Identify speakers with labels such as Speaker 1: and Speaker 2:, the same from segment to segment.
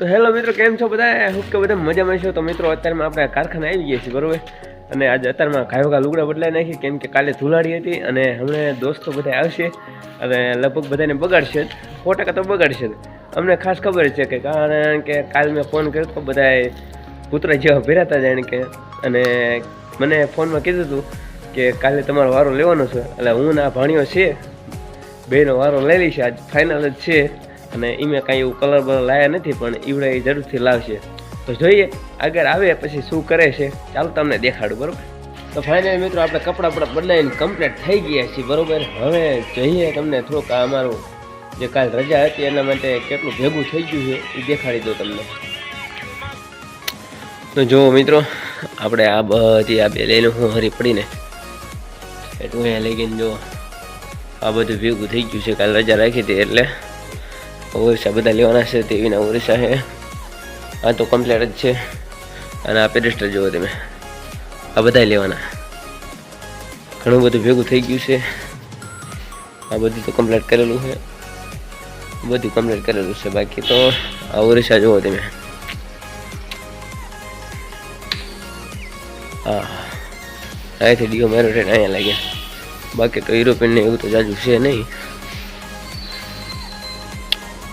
Speaker 1: તો હેલો મિત્રો, કેમ છો બધા? હું કે બધા મજામાં છો. તો મિત્રો, અત્યારમાં આપણે કારખાને આવી ગયા છીએ, બરોબર? અને આજે અત્યારમાં કાયોગા લુગડા બદલાઈ નાખી કેમ કે કાલે ધુલાડી હતી અને હમણાં દોસ્તો બધા આવશે અને લગભગ બધાને બગાડશે જ. સો ટકા તો બગાડશે જ. અમને ખાસ ખબર છે કે કારણ કે કાલ મેં ફોન કર્યો તો બધા કૂતરા જેવા ભેરાતા જાણે કે, અને મને ફોનમાં કીધું હતું કે કાલે તમારો વારો લેવાનો છે. એટલે હું ના ભાણ્યો છે બેનો વારો લઈ લઈશ. આજ ફાઇનલ જ છે. અને એમાં કાંઈ એવું કલર બલર લાયા નથી, પણ ઈવડે એ જરૂરથી લાવશે. તો જોઈએ, આગળ આવે, પછી શું કરે છે. ચાલો તમને દેખાડું, બરોબર? તો ફાઇનલ મિત્રો, આપણે કપડાં બપડા બદલાઈને કમ્પ્લીટ થઈ ગયા છીએ, બરોબર? હવે જોઈએ તમને થોડુંક અમારું જે કાલ રજા હતી, એના માટે કેટલું ભેગું થઈ ગયું છે, એ દેખાડી દો તમને. તો જુઓ મિત્રો, આપણે આ બધી આ બે લઈને હું હરી પડીને, એટલું લઈ ગઈને જો આ બધું ભેગું થઈ ગયું છે, કાલે રજા રાખી હતી, એટલે ઓરિસા બધા લેવાના છે તે વિના ઓરિસા છે. આ તો કમ્પ્લેટ જ છે. અને આ પેરેસ્ટર જુઓ તમે. આ બધા લેવાના. ઘણું બધું ભેગું થઈ ગયું છે. આ બધું તો કમ્પ્લીટ કરેલું છે. બધું કમ્પ્લીટ કરેલું છે. બાકી તો આ ઓરિસા જુઓ તમે. હા. અહીંથી ડીઓ મેરો ટ્રેન અહીંયા લાગ્યા. બાકી તો યુરોપિયન એવું તો જાજુ છે નહીં.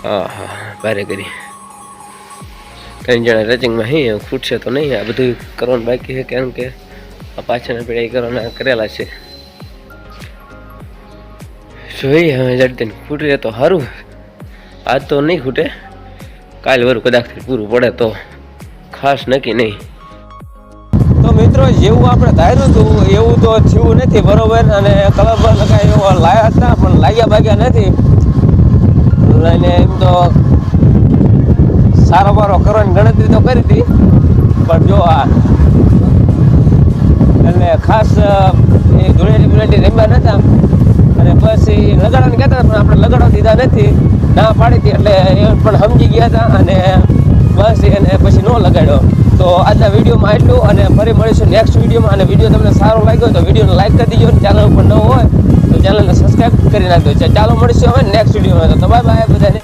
Speaker 1: હા હા ભારે કરી. ત્રણ જણા રચિંગમાં હી ફૂટશે તો નહીં, આ બધું કરવાનું બાકી છે કારણ કે આ પાછળના એ કરવાના કરેલા છે. જોઈએ હવે જડતીને ખૂટે તો સારું આજ તો નહીં ખૂટે. કાલ વરું કદાચ પૂરું પડે તો ખાસ નક્કી નહીં. તો મિત્રો, જેવું આપણે ધાર્યું હતું, એવું તો થયું નથી બરોબર, અને કલર લગાય લાયા હતા, પણ લાગ્યા ભાગ્યા નથી. અને એમ તો સારો બારો કરવાની ગણતરી તો કરી હતી, પણ જો આ એટલે ખાસ એ ધૂળેટી ધૂળેટી રમ્યા નતા, અને બસ એ લગાડવાની કહેતા પણ આપણે લગાડવા દીધા નથી, ના પાડી હતી, એટલે એ પણ સમજી ગયા હતા, અને બસ એને પછી ન લગાડ્યો. તો આજના વિડીયોમાં એટલું અને ફરી મળીશું નેક્સ્ટ વિડીયોમાં, અને વીડિયો તમને સારો લાગ્યો તો વિડીયોને લાઈક કરી દીજો ચેનલ ઉપર ન હોય કરી નાખજો. ચાલો મળીશું હવે નેક્સ્ટ વિડીયોમાં તો બાય બાય બધાને.